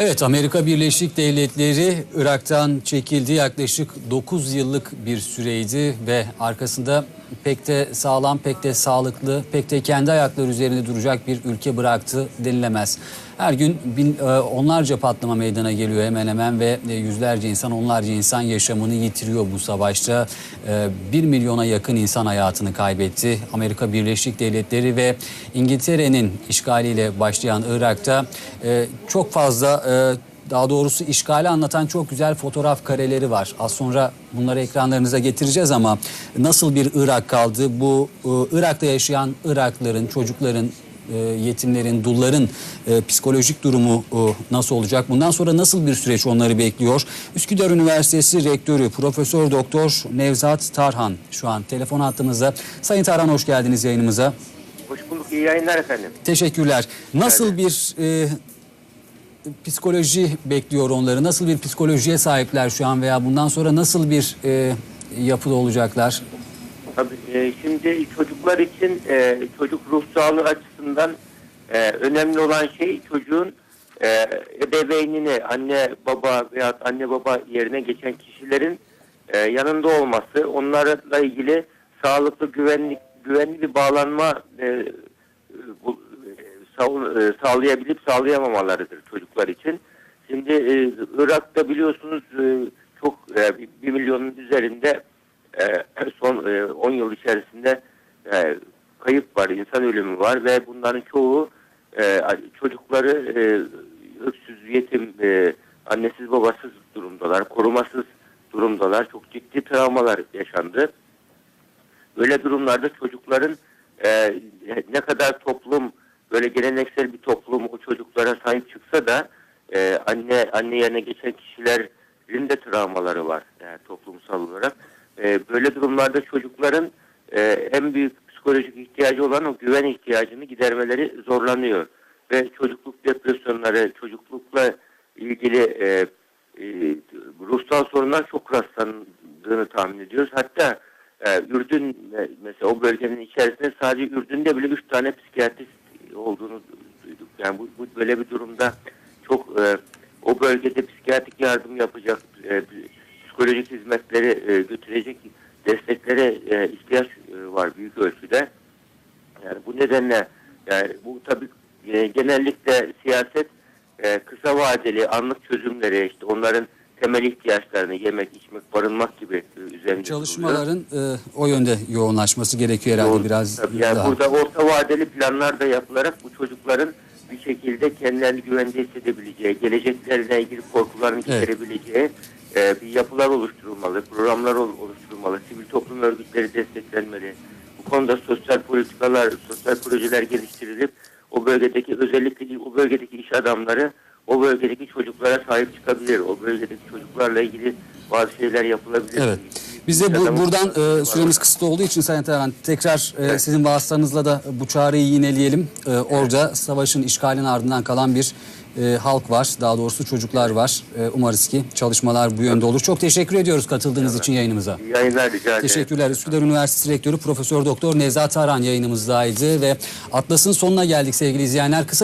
Evet Amerika Birleşik Devletleri Irak'tan çekildi yaklaşık 9 yıllık bir süreydi ve arkasında pek de sağlam, pek de sağlıklı, pek de kendi ayakları üzerinde duracak bir ülke bıraktı denilemez. Her gün bin, e, onlarca patlama meydana geliyor hemen hemen ve e, yüzlerce insan, onlarca insan yaşamını yitiriyor bu savaşta. E, Bir milyona yakın insan hayatını kaybetti. Amerika Birleşik Devletleri ve İngiltere'nin işgaliyle başlayan Irak'ta çok fazla daha doğrusu işgali anlatan çok güzel fotoğraf kareleri var. Az sonra bunları ekranlarınıza getireceğiz ama nasıl bir Irak kaldı? Bu e, Irak'ta yaşayan Iraklıların, çocukların, e, yetimlerin, dulların e, psikolojik durumu e, nasıl olacak? Bundan sonra nasıl bir süreç onları bekliyor? Üsküdar Üniversitesi Rektörü Profesör Doktor Nevzat Tarhan şu an telefon hattımızda. Sayın Tarhan hoş geldiniz yayınımıza. Hoş bulduk. İyi yayınlar efendim. Teşekkürler. Nasıl bir e, psikoloji bekliyor onları? Nasıl bir psikolojiye sahipler şu an veya bundan sonra nasıl bir e, yapıda olacaklar? Tabii e, şimdi çocuklar için e, çocuk ruh sağlığı açısından e, önemli olan şey çocuğun e, ebeveynini anne baba veya anne baba yerine geçen kişilerin e, yanında olması, onlarla ilgili sağlıklı güvenlik güvenli bir bağlanma e, bu, sağlayabilip sağlayamamalarıdır çocuklar için. Şimdi e, Irak'ta biliyorsunuz e, çok e, bir- milyonun üzerinde e, son e, 10 yıl içerisinde e, kayıp var, insan ölümü var ve bunların çoğu e, çocukları e, öksüz, yetim, e, annesiz babasız durumdalar, korumasız durumdalar. Çok ciddi travmalar yaşandı. Böyle durumlarda çocukların e, ne kadar toplum böyle geleneksel bir toplum o çocuklara sahip çıksa da e, anne anne yerine geçen kişilerin de travmaları var yani toplumsal olarak. E, böyle durumlarda çocukların e, en büyük psikolojik ihtiyacı olan o güven ihtiyacını gidermeleri zorlanıyor. Ve çocukluk depresyonları, çocuklukla ilgili e, e, ruhsal sorunlar çok rastlandığını tahmin ediyoruz. Hatta e, Ürdün e, mesela o bölgenin içerisinde sadece Ürdün'de bile üç tane psikiyatrist olduğunu duyduk. Yani bu, bu böyle bir durumda çok e, o bölgede psikiyatrik yardım yapacak, e, psikolojik hizmetleri e, götürecek desteklere e, ihtiyaç e, var büyük ölçüde. Yani bu nedenle yani bu tabii e, genellikle siyaset e, kısa vadeli anlık çözümleri işte onların temel ihtiyaçlarını yemek, içmek, barınmak gibi e, üzerinde. Çalışmaların e, o yönde yoğunlaşması gerekiyor herhalde Doğru. biraz Tabii yani daha. burada orta vadeli planlar da yapılarak bu çocukların bir şekilde kendilerini güvende hissedebileceği, geleceklerine ilgili korkularını Evet. giderebileceği e, bir yapılar oluşturulmalı, programlar ol- oluşturulmalı, sivil toplum örgütleri desteklenmeli. Bu konuda sosyal politikalar, sosyal projeler geliştirilip o bölgedeki özellikle o bölgedeki iş adamları o bölgedeki çocuklara sahip çıkabilir. O bölgedeki çocuklarla ilgili bazı şeyler yapılabilir. Evet. Biz de bu, buradan e, süremiz kısıtlı olduğu için Sayın Tarhan tekrar e, sizin vasıtanızla da bu çağrıyı yineleyelim. E, orada savaşın işgalin ardından kalan bir e, halk var. Daha doğrusu çocuklar var. E, umarız ki çalışmalar bu yönde olur. Çok teşekkür ediyoruz katıldığınız için yayınımıza. İyi yayınlar rica ederim. Teşekkürler. Üsküdar Üniversitesi Rektörü Profesör Doktor Nevzat Tarhan yayınımızdaydı ve Atlas'ın sonuna geldik sevgili izleyenler. Kısa